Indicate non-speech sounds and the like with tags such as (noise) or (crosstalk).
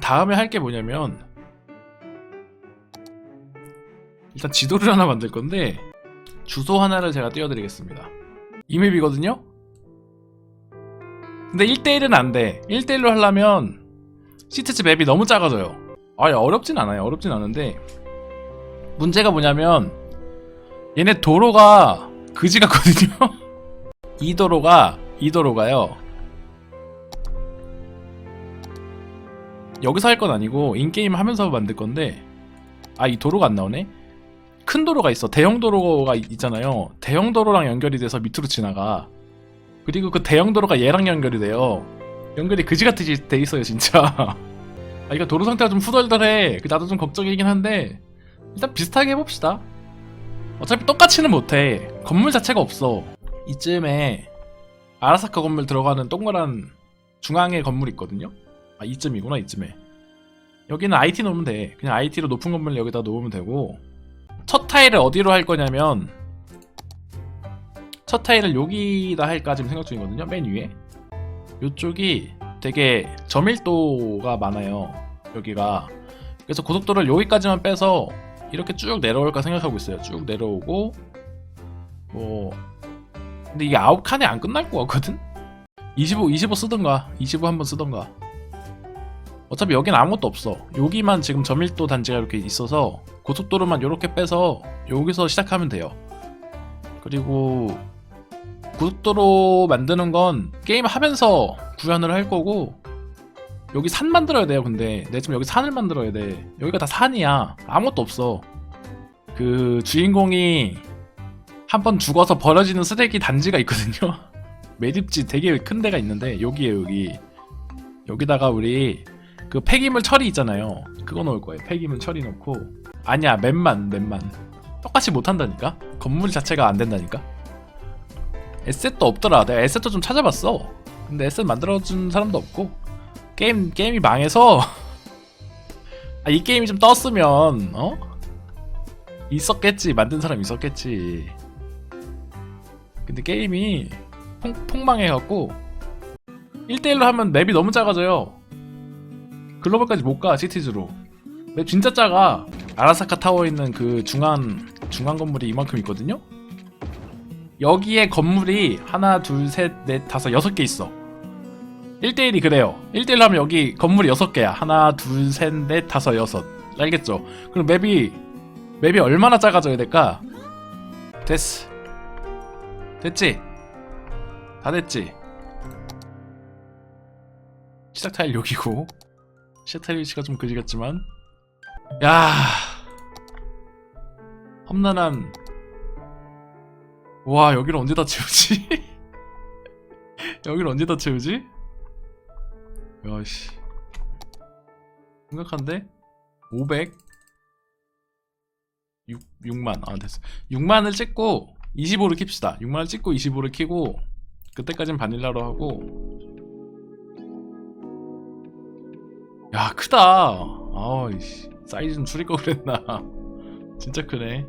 다음에 할 게 뭐냐면 일단 지도를 하나 만들 건데 주소 하나를 제가 띄워드리겠습니다. 이 맵이거든요? 근데 1대1은 안 돼. 1대1로 하려면 시트즈 맵이 너무 작아져요. 아니, 어렵진 않아요. 어렵진 않은데 문제가 뭐냐면 얘네 도로가 그지 같거든요? (laughs) 이 도로가 이 도로가요. 여기서 할 건 아니고 인게임 하면서 만들 건데 아 이 도로가 안 나오네? 큰 도로가 있어. 대형 도로가 있- 있잖아요. 대형 도로랑 연결이 돼서 밑으로 지나가. 그리고 그 대형 도로가 얘랑 연결이 돼요. 연결이 그지같이 돼 있어요 진짜. (laughs) 아 이거 도로 상태가 좀 후덜덜해. 그 나도 좀 걱정이긴 한데 일단 비슷하게 해봅시다. 어차피 똑같이는 못해. 건물 자체가 없어. 이쯤에 아라사카 건물 들어가는 동그란 중앙에 건물 있거든요 아 이쯤이구나 이쯤에. 여기는 IT 놓으면 돼. 그냥 IT로 높은 건물 여기다 놓으면 되고. 첫 타일을 어디로 할 거냐면 첫 타일을 여기다 할까 지금 생각 중이거든요 맨 위에. 요쪽이 되게 저밀도가 많아요 여기가. 그래서 고속도로를 여기까지만 빼서 이렇게 쭉 내려올까 생각하고 있어요. 쭉 내려오고. 뭐 근데 이게 아홉 칸에 안 끝날 것 같거든? 25, 25 쓰던가 25 한번 쓰던가 어차피 여긴 아무것도 없어. 여기만 지금 저밀도 단지가 이렇게 있어서 고속도로만 이렇게 빼서 여기서 시작하면 돼요. 그리고 고속도로 만드는 건 게임 하면서 구현을 할 거고 여기 산 만들어야 돼요 근데. 내 지금 여기 산을 만들어야 돼. 여기가 다 산이야. 아무것도 없어. 그 주인공이 한 번 죽어서 버려지는 쓰레기 단지가 있거든요. (laughs) 매립지 되게 큰 데가 있는데 여기에 여기. 여기다가 우리 그 폐기물 처리 있잖아요. 그거 넣을 거예요. 폐기물 처리 넣고. 아니야 맵만 맵만. 똑같이 못 한다니까? 건물 자체가 안 된다니까? 에셋도 없더라. 내가 에셋도 좀 찾아봤어. 근데 에셋 만들어준 사람도 없고. 게임 게임이 망해서. (laughs) 아, 이 게임이 좀 떴으면 어? 있었겠지. 만든 사람 있었겠지. 근데 게임이 폭, 폭망해갖고. 1대1로 하면 맵이 너무 작아져요 글로벌까지 못 가 시티즈로. 맵 진짜 작아. 아라사카 타워 있는 그 중앙 중앙 건물이 이만큼 있거든요? 여기에 건물이 하나 둘셋넷 다섯 여섯 개 있어. 1대1이 그래요. 1대1로 하면 여기 건물이 여섯 개야. 하나 둘셋넷 다섯 여섯. 알겠죠? 그럼 맵이 맵이 얼마나 작아져야 될까? 됐어. 됐지? 다 됐지? 시작 타일 여기고 타일 위치가 좀 그지 같지만. 야 험난한. 와 여기를 언제 다 채우지? (laughs) 여기를 언제 다 채우지? 야씨. 심각한데? 500 6, 6만. 아 됐어. 6만을 찍고 25를 킵시다. 6만을 찍고 25를 키고 그때까진 바닐라로 하고 야 크다. 아이씨. 사이즈 좀 줄일 걸 그랬나. (laughs) 진짜 크네